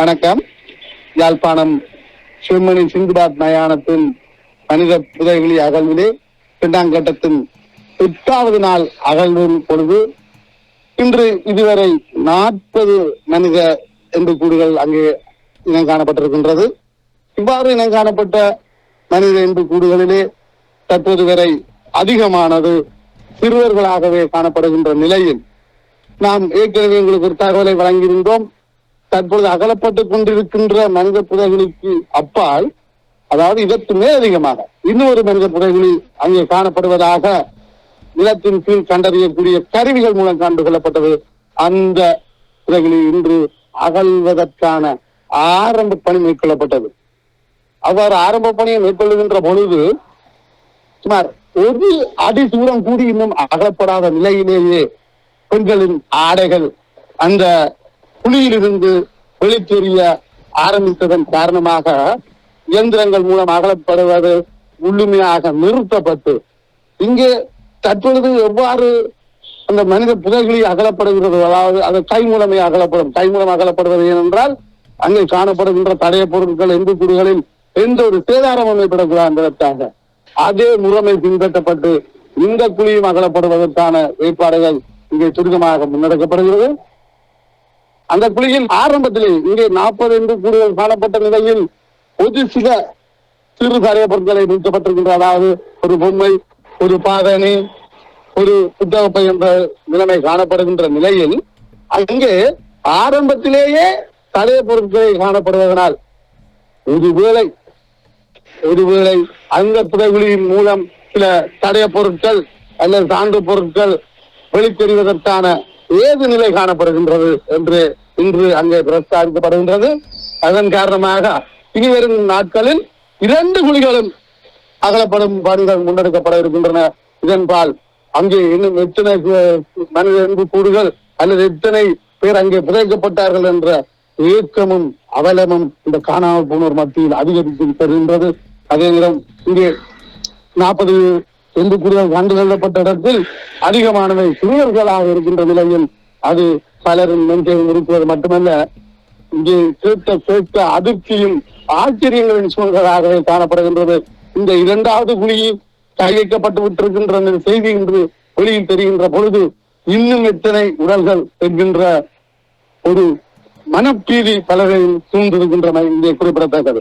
வணக்கம். யாழ்ப்பாணம் சிவமணி சிந்துபாத் மயானத்தின் மனித புதைவெளி அகழ்விலே இரண்டாம் கட்டத்தின் எட்டாவது நாள் அகழ்வின் பொழுது இன்று இதுவரை நாற்பது மனித எண்புக்கூடுகள் அங்கே இனம் காணப்பட்டிருக்கின்றது. இவ்வாறு இனம் காணப்பட்ட மனித எண்புக்கூடுகளிலே தற்போது வரை அதிகமானது சிறுவர்களாகவே காணப்படுகின்ற நிலையில் நாம் ஏற்கனவே உங்களுக்கு ஒரு தகவலை வழங்கியிருந்தோம். தற்பொழுது அகலப்பட்டுக் கொண்டிருக்கின்ற மனித புதைகளுக்கு அப்பால் அதாவது இதற்கு மேலதிகமாக இன்னொரு மனித புதைகளில் அங்கே காணப்படுவதாக நிலத்தின் கீழ் கண்டறியக்கூடிய கருவிகள் மூலம் கண்டு கொள்ளப்பட்டது அந்த புதைகுழி இன்று அகழ்வதற்கான ஆரம்ப பணி மேற்கொள்ளப்பட்டது. அவ்வாறு ஆரம்ப பணியை மேற்கொள்ளுகின்ற பொழுது சுமார் ஒரு அடி தூரம் கூடி இன்னும் அகலப்படாத நிலையிலேயே பெண்களின் ஆடைகள் அந்த குழியிலிருந்து வெளித்தெரிய ஆரம்பித்ததன் காரணமாக இயந்திரங்கள் மூலம் அகலப்படுவது முழுமையாக நிறுத்தப்பட்டு இங்கே தற்பொழுது எவ்வாறு அந்த மனித புதைகுழி அகலப்படுகிறது? அதாவது அது கை மூலமே அகலப்படும். கை மூலம் அகலப்படுவது ஏனென்றால் அங்கே காணப்படுகின்ற தடைய பொருட்கள் எந்த குடிகளில் எந்த ஒரு சேதாரமும் ஏற்படக்கூடாது என்பதற்காக. அதே முறைமை பின்பற்றப்பட்டு இந்த குழியும் அகலப்படுவதற்கான ஏற்பாடுகள் இங்கே துரிதமாக முன்னெடுக்கப்படுகிறது. அந்த குழியில் ஆரம்பத்திலே இங்கே நாற்பது என்று கூடுதல் காணப்பட்ட நிலையில் ஒரு சில சிறு தடைய பொருட்களை நிறுத்தப்பட்டிருக்கின்ற அதாவது ஒரு பொம்மை ஒரு பாதணி ஒரு புத்தகப்பை என்ற நிலைமை காணப்படுகின்ற நிலையில் அங்கே ஆரம்பத்திலேயே தலைய பொருட்களை காணப்படுவதனால் ஒருவேளை ஒருவேளை அந்த புதைகுழியின் மூலம் சில தடைய பொருட்கள் அல்லது சான்று பொருட்கள் வெளித்தெறிவதற்கான ஏது நிலை காணப்படுகின்றது என்று இன்று அங்கே பிரஸ்தாபிக்கப்படுகின்றது அதன் காரணமாக இனி வரும் நாட்களில் இரண்டு குழிகளும் அகலப்படும் பணிகள் முன்னெடுக்கப்பட இருக்கின்றன. இதன்பால் அங்கே இன்னும் எத்தனை மனித அன்பு கூடுகள் அல்லது எத்தனை பேர் அங்கே புதைக்கப்பட்டார்கள் என்ற ஏக்கமும் அவலமும் இந்த காணாமல் போனோர் மத்தியில் அதிகரித்து தருகின்றது அதே நேரம் இங்கே நாற்பது என்று கூடுதல் கண்டு செல்லப்பட்ட இடத்தில் அதிகமானவை சிறுவர்களாக இருக்கின்ற நிலையில் அது பலரும் நெஞ்சையும் இருக்கிறது மட்டுமல்ல இங்கே கேட்க கேட்க அதிர்ச்சியும் ஆச்சரியங்களின் சூழ்நிலாகவே காணப்படுகின்றது. இந்த இரண்டாவது குழியில் கை வைக்கப்பட்டு விட்டிருக்கின்ற செய்தி என்று வெளியில் தெரிகின்ற பொழுது இன்னும் எத்தனை உடல்கள் என்கின்ற ஒரு மனப்பீதி பலரையும் சூழ்ந்திருக்கின்றன. இங்கே குறிப்பிடத்தக்கது.